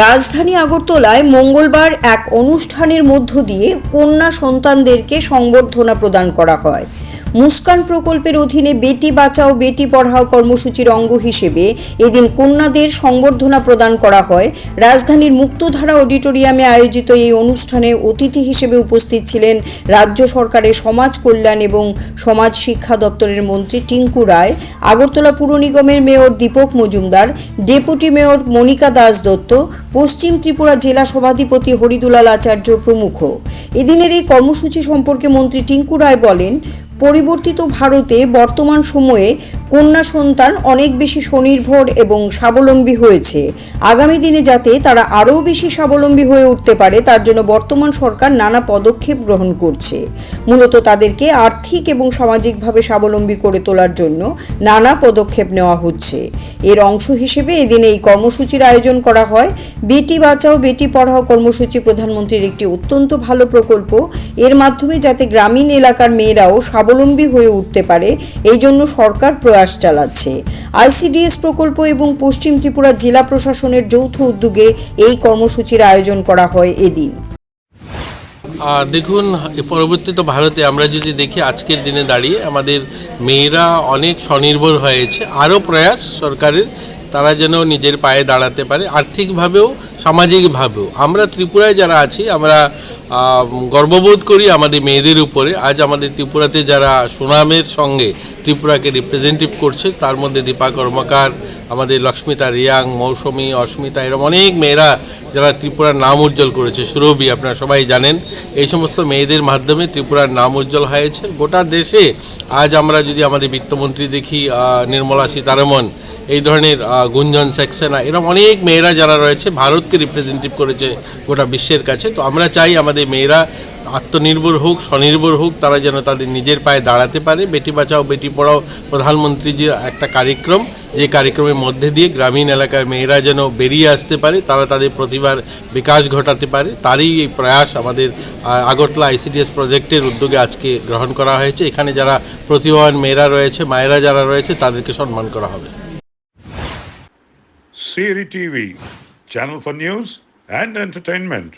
রাজধানী আগরতলায় মঙ্গলবার এক অনুষ্ঠানের মধ্য দিয়ে কন্যা সন্তানদেরকে সংবর্ধনা প্রদান করা হয়। মুস্কান প্রকল্পের অধীনে বেটি বাঁচাও, বেটি পড়াও কর্মসূচির অঙ্গ হিসেবে এদিন কন্যাদের সংবর্ধনা প্রদান করা হয়। রাজধানীর মুক্তধারা অডিটোরিয়ামে আয়োজিত এই অনুষ্ঠানে অতিথি হিসেবে উপস্থিত ছিলেন রাজ্য সরকারের সমাজ কল্যাণ এবং সমাজ শিক্ষা দপ্তরের মন্ত্রী টিঙ্কু রায়, আগরতলা পুর নিগমের mayor Dipak Majumdar, deputy mayor Monika Das Dutta, পশ্চিম ত্রিপুরা জেলা সভাধিপতি হরিদুলাল আচার্য প্রমুখ। এদিনের এই কর্মসূচি সম্পর্কে মন্ত্রী টিঙ্কু রায় বলেন পরিবর্তিত ভারতে বর্তমান সময়ে কন্যা সন্তান অনেক বেশি স্বনির্ভর এবং স্বাবলম্বী হয়েছে। আগামী দিনে যাতে তারা আরও বেশি স্বাবলম্বী হয়ে উঠতে পারে, তার জন্য বর্তমান সরকার নানা পদক্ষেপ গ্রহণ করছে। মূলত তাদেরকে আর্থিক এবং সামাজিকভাবে স্বাবলম্বী করে তোলার জন্য নানা পদক্ষেপ নেওয়া হচ্ছে। এর অংশ হিসেবে এদিন এই কর্মসূচির আয়োজন করা হয়। বেটি বাঁচাও, বেটি পড়াও কর্মসূচি প্রধানমন্ত্রীর একটি অত্যন্ত ভালো প্রকল্প। এর মাধ্যমে যাতে গ্রামীণ এলাকার মেয়েরাও স্বাবলম্বী হয়ে উঠতে পারে, এই জন্য সরকার প্রয়াস চালাচ্ছে। আইসিডিএস প্রকল্প এবং পশ্চিম ত্রিপুরা জেলা প্রশাসনের যৌথ উদ্যোগে এই কর্মসূচির আয়োজন করা হয় এদিন। দেখুন এ পরবর্তীত ভারতে আমরা যদি দেখি, আজকের দিনে দাঁড়িয়ে আমাদের মেয়েরা অনেক স্বনির্ভর হয়েছে। আরও প্রয়াস সরকারের, তারা যেন নিজের পায়ে দাঁড়াতে পারে, আর্থিকভাবেও, সামাজিকভাবেও। আমরা ত্রিপুরায় যারা আছি, আমরা গর্ববোধ করি আমাদের মেয়েদের উপরে। আজ আমাদের ত্রিপুরাতে যারা সুনামের সঙ্গে ত্রিপুরাকে রিপ্রেজেন্টেটিভ করছে, তার মধ্যে দীপা কর্মকার আমাদের লক্ষ্মিতা, রিয়াং, মৌসুমী, অস্মিতা, এরকম অনেক মেয়েরা যারা ত্রিপুরার নাম উজ্জ্বল করেছে। সুরভি, আপনারা সবাই জানেন। এই সমস্ত মেয়েদের মাধ্যমে ত্রিপুরার নাম উজ্জ্বল হয়েছে। গোটা দেশে আজ আমরা যদি আমাদের বিত্তমন্ত্রী দেখি নির্মলা সীতারমন এই ধরনের গুঞ্জন, সেক্সেনা, এরকম অনেক মেয়েরা যারা রয়েছে, ভারতকে রিপ্রেজেন্টেটিভ করেছে গোটা বিশ্বের কাছে। তো আমরা চাই আমাদের মেয়েরা আত্মনির্ভর হোক স্বনির্ভর হোক তারা যেন তাদের নিজের পায়ে দাঁড়াতে পারে। বেটি বাঁচাও বেটি পড়াও প্রধানমন্ত্রী যে একটা কার্যক্রম যে কার্যক্রমের মধ্যে দিয়ে গ্রামীণ এলাকার মেয়েরা যেন বেরিয়ে আসতে পারে তারা তাদের প্রতিভার বিকাশ ঘটাতে পারে তারই এই প্রয়াস আমাদের আগরতলা আইসিডিএস প্রজেক্টের উদ্যোগে আজকে গ্রহণ করা হয়েছে। এখানে যারা প্রতিভাবান মেয়েরা রয়েছে মায়েরা যারা রয়েছে তাদেরকে সম্মান করা হবে। Siri TV, channel for news and entertainment.